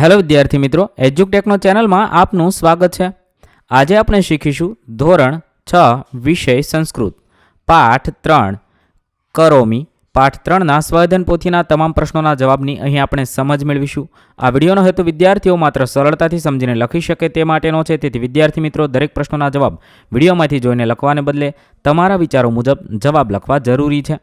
Hello વિદ્યાર્થી મિત્રો, એજ્યુકટેકનો ચેનલમાં આપનું સ્વાગત છે. આજે આપણે શીખીશું ધોરણ છ, વિષય સંસ્કૃત. પાઠ ત્રણ. કરોમી. પાઠ ત્રણના સ્વાધ્યાયન પોથીના તમામ પ્રશ્નોના જવાબની અહીં આપણે સમજ મેળવીશું. આ વિડીયોનો હેતુ વિદ્યાર્થીઓ માત્ર સરળતાથી સમજીને લખી શકે તે માટેનો છે. તેથી વિદ્યાર્થી મિત્રો, દરેક પ્રશ્નોના જવાબ વિડીયોમાંથી જોઈને લખવાને બદલે તમારા વિચારો મુજબ જવાબ લખવા જરૂરી છે.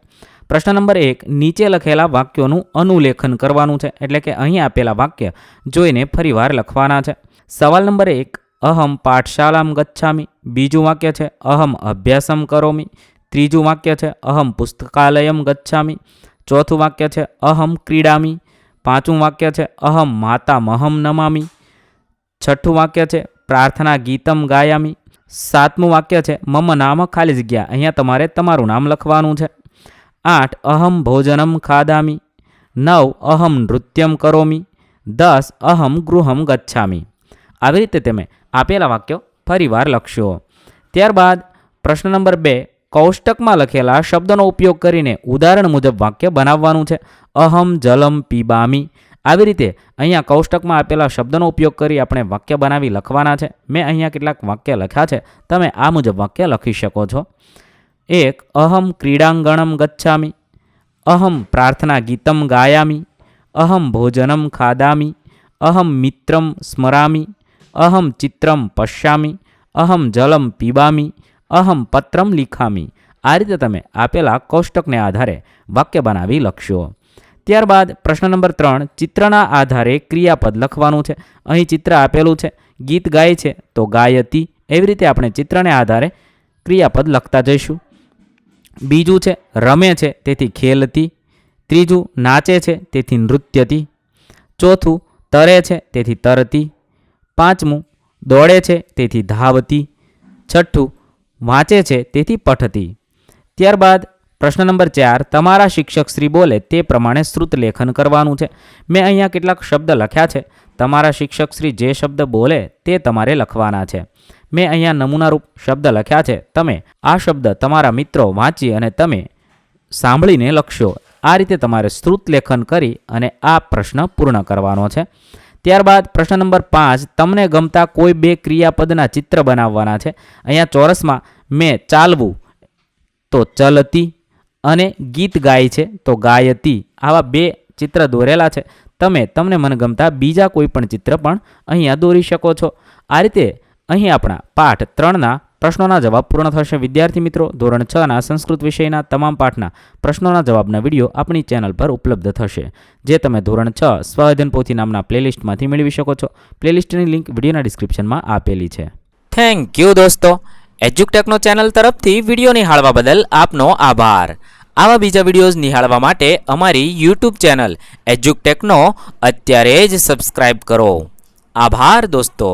પ્રશ્ન નંબર એક, નીચે લખેલા વાક્યોનું અનુલેખન કરવાનું છે. એટલે કે અહીં આપેલા વાક્ય જોઈને ફરીવાર લખવાના છે. સવાલ નંબર એક, અહમ પાઠશાલામ ગચ્છામી. બીજું વાક્ય છે, અહમ અભ્યાસમ કરોમી. ત્રીજું વાક્ય છે, અહમ પુસ્તકાલયમ ગચ્છામી. ચોથું વાક્ય છે, અહમ ક્રીડામી. પાંચમું વાક્ય છે, અહમ માતા મહમ નમામી. છઠ્ઠું વાક્ય છે, પ્રાર્થના ગીતમ ગાયામી. સાતમું વાક્ય છે, મમ નામ ખાલી જગ્યા. અહીંયા તમારે તમારું નામ લખવાનું છે. આઠ, અહમ ભોજનમ ખાદામી. નવ, અહમ નૃત્યમ કરોમી. દસ, અહમ ગૃહમ ગચ્છામી. આવી રીતે તમે આપેલા વાક્યો ફરીવાર લખશો. ત્યારબાદ પ્રશ્ન નંબર બે, કૌષ્ટકમાં લખેલા શબ્દનો ઉપયોગ કરીને ઉદાહરણ મુજબ વાક્ય બનાવવાનું છે. અહમ જલમ પીબામી. આવી રીતે અહીંયા કૌષ્ટકમાં આપેલા શબ્દનો ઉપયોગ કરી આપણે વાક્ય બનાવી લખવાના છે. મેં અહીંયા કેટલાક વાક્ય લખ્યા છે. તમે આ મુજબ વાક્ય લખી શકો છો. એક અહમ ક્રીડાંગણમ ગચ્છામી, અહમ પ્રાર્થના ગીતમ ગાયામી, અહમ ભોજનમ ખાદામી, અહમ મિત્રમ સ્મરામી, અહમ ચિત્રમ પશ્યામી, અહમ જલમ પીબામી, અહમ પત્રમ લિખામી. આ રીતે તમે આપેલા કોષ્ટકને આધારે વાક્ય બનાવી લખશો. ત્યારબાદ પ્રશ્ન નંબર ત્રણ, ચિત્રના આધારે ક્રિયાપદ લખવાનું છે. અહીં ચિત્ર આપેલું છે, ગીત ગાય છે, તો ગાયતી. એવી રીતે આપણે ચિત્રને આધારે ક્રિયાપદ લખતા જઈશું. બીજું છે, રમે છે, તેથી ખેલતી. ત્રીજું, નાચે છે, તેથી નૃત્યતી. ચોથું, તરે છે, તેથી તરતી. પાંચમું, દોડે છે, તેથી ધાવતી. છઠ્ઠું, વાંચે છે, તેથી પઠતી. ત્યારબાદ પ્રશ્ન નંબર ચાર, તમારા શિક્ષક શ્રી બોલે તે પ્રમાણે શ્રુત લેખન કરવાનું છે. મેં અહીંયા કેટલાક શબ્દ લખ્યા છે. તમારા શિક્ષક શ્રી જે શબ્દ બોલે તે તમારે લખવાના છે. મેં અહીંયા નમૂનારૂપ શબ્દ લખ્યા છે. તમે આ શબ્દ તમારા મિત્રો વાંચી અને તમે સાંભળીને લખશો. આ રીતે તમારે શ્રુત લેખન કરી અને આ પ્રશ્ન પૂર્ણ કરવાનો છે. ત્યારબાદ પ્રશ્ન નંબર પાંચ, તમને ગમતા કોઈ બે ક્રિયાપદના ચિત્ર બનાવવાના છે? અહીંયા ચોરસમાં મેં ચાલવું, તો ચલતી અને ગીત ગાય છે, તો ગાયતી. આવા બે ચિત્ર દોરેલા છે. તમે, તમને મનગમતા બીજા કોઈ પણ ચિત્ર પણ અહીંયા દોરી શકો છો. આ રીતે અહીં આપણા પાઠ ત્રણના પ્રશ્નોના જવાબ પૂર્ણ થશે. વિદ્યાર્થી મિત્રો, ધોરણ છ ના સંસ્કૃત વિષયના તમામ પાઠના પ્રશ્નોના જવાબના વીડિયો આપણી ચેનલ પર ઉપલબ્ધ થશે, જે તમે ધોરણ છ સ્વાધ્યન પોથી નામના પ્લેલિસ્ટમાંથી મેળવી શકો છો. પ્લેલિસ્ટની લિંક વિડીયોના ડિસ્ક્રિપ્શનમાં આપેલી છે. થેન્ક યુ દોસ્તો. એજ્યુકટેકનો ચેનલ તરફથી વીડિયો નિહાળવા બદલ આપનો આભાર. આવા બીજા વિડીયોઝ નિહાળવા માટે અમારી યુટ્યુબ ચેનલ એજ્યુકટેકનો અત્યારે જ સબસ્ક્રાઇબ કરો. આભાર દોસ્તો.